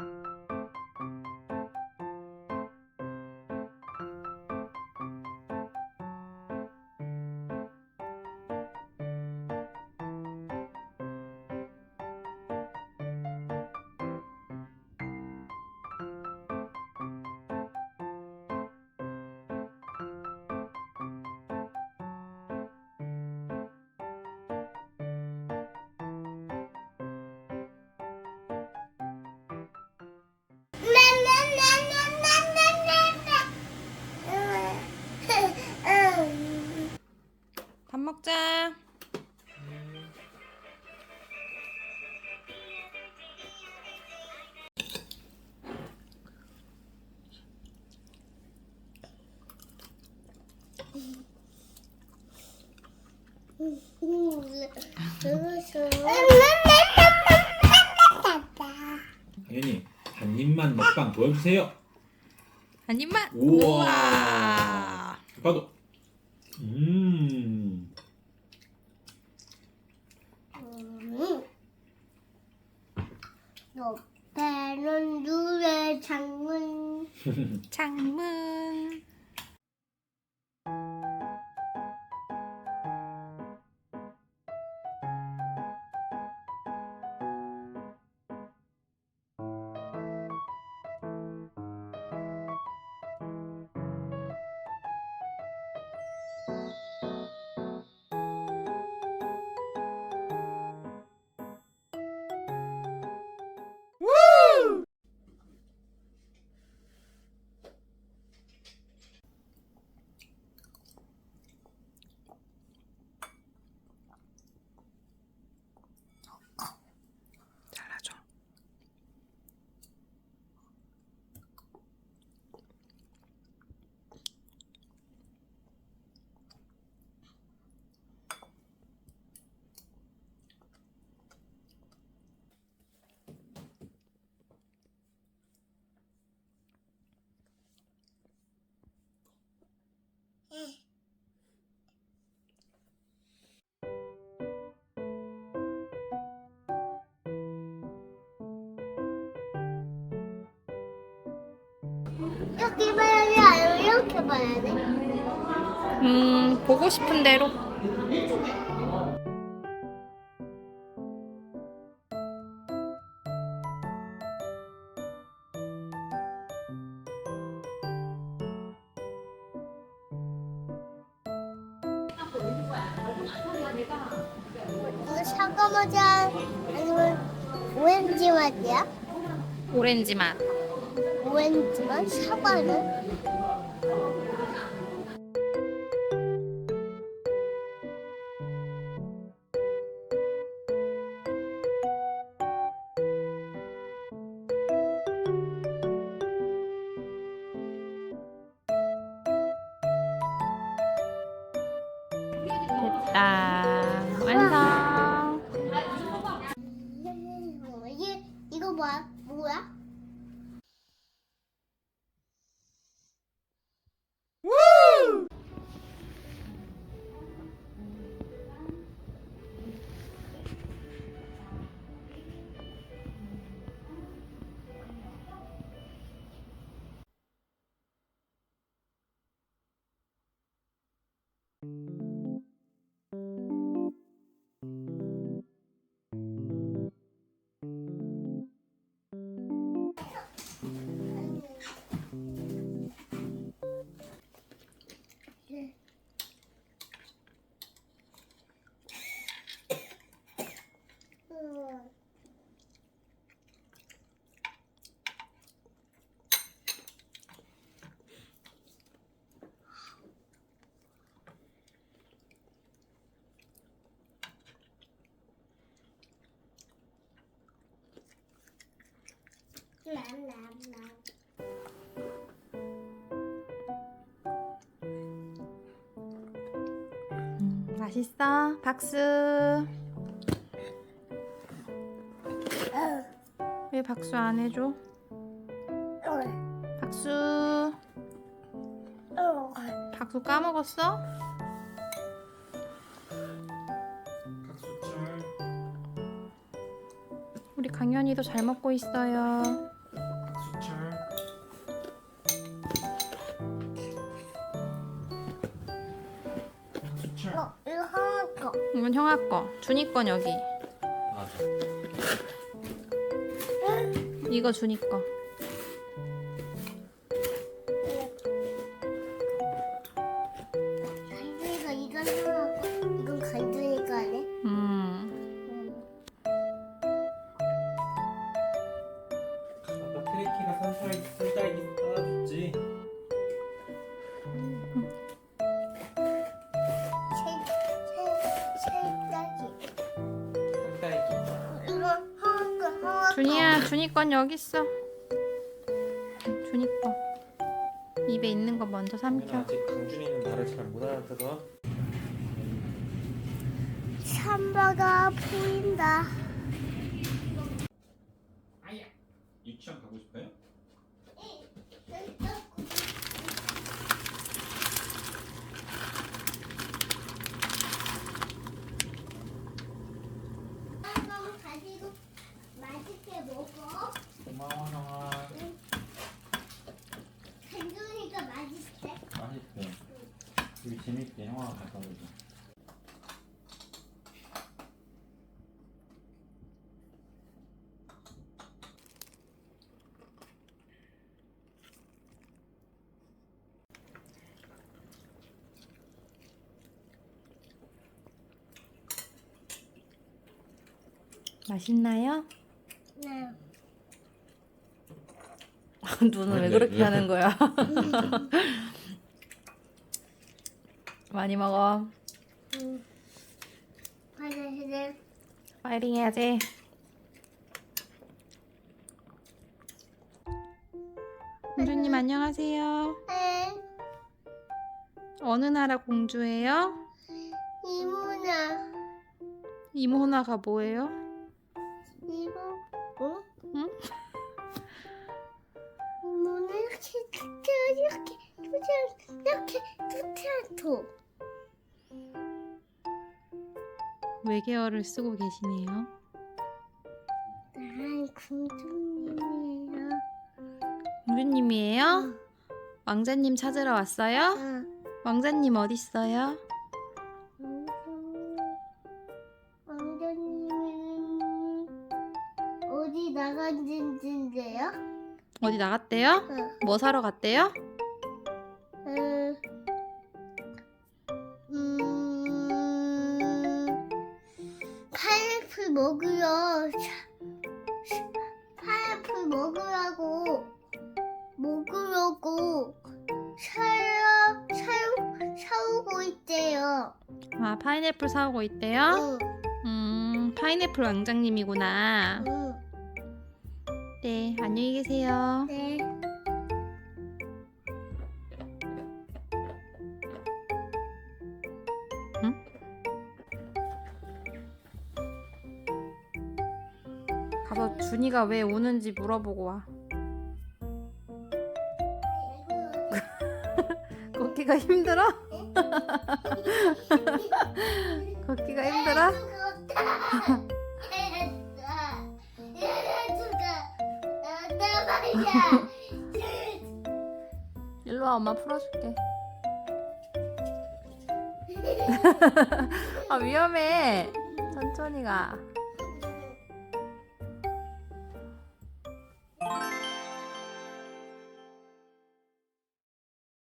you 먹자. 당연히 한 입만 먹방 보여주세요. 한 입만. 우와. 봐도. ช่างมือ 이렇게 봐야 돼 아니면 이렇게 봐야 돼? 음, 보고 싶은 대로. 이거 사과 아니면 오렌지 맛이야? 오렌지 맛. 오렌지 맛? 사과는? 됐다. 玩呀 음, 맛있어. 박수. 왜 박수 안 해줘? 박수. 박수 까먹었어? 우리 강연이도 잘 먹고 있어요. 어, 이거 하나 거. 이건 형아 거. 준이 건 여기. 맞아. 이거 준이 거. 준이야, 준이 건 여기 있어. 준이 거. 입에 있는 거 먼저 삼켜. 아직 강준이는 말을 잘 못 알아들어. 삼바가 보인다. 아야. 유치원 가고 싶어요? 가지고 맛있게 먹어. 고마워 형아. 간준이가 맛있대. 맛있대. 우리 재밌게 형아가 갔다 오자. 맛있나요? 네. 눈은 왜 왜, 그렇게 왜? 하는 거야? 많이 먹어. 음. 화장실에 파이팅 해야지. 공주님 안녕하세요. 에 어느 나라 공주예요? 이모나 이모나가 뭐예요? 이모 어? 응? 이모는 이렇게 두테 이렇게 두테 이렇게 두테토 외계어를 쓰고 계시네요. 난 공주님이에요. 공주님이에요? 왕자님 찾으러 왔어요? 어. 왕자님 어디 있어요? 어디 나간진진데요? 어디 나갔대요? 어. 뭐 사러 갔대요? 파인애플 사- 파인애플 먹으라고 먹으려고 사러 사 사오고 있대요. 아 파인애플 사오고 있대요? 응, 음 파인애플 왕자님이구나. 응, 네 안녕히 계세요. 네. 준이가 왜 우는지 물어보고 와. 걷기가 힘들어? 걷기가 힘들어? 일로 와 엄마 풀어줄게. 아 위험해. 천천히 가.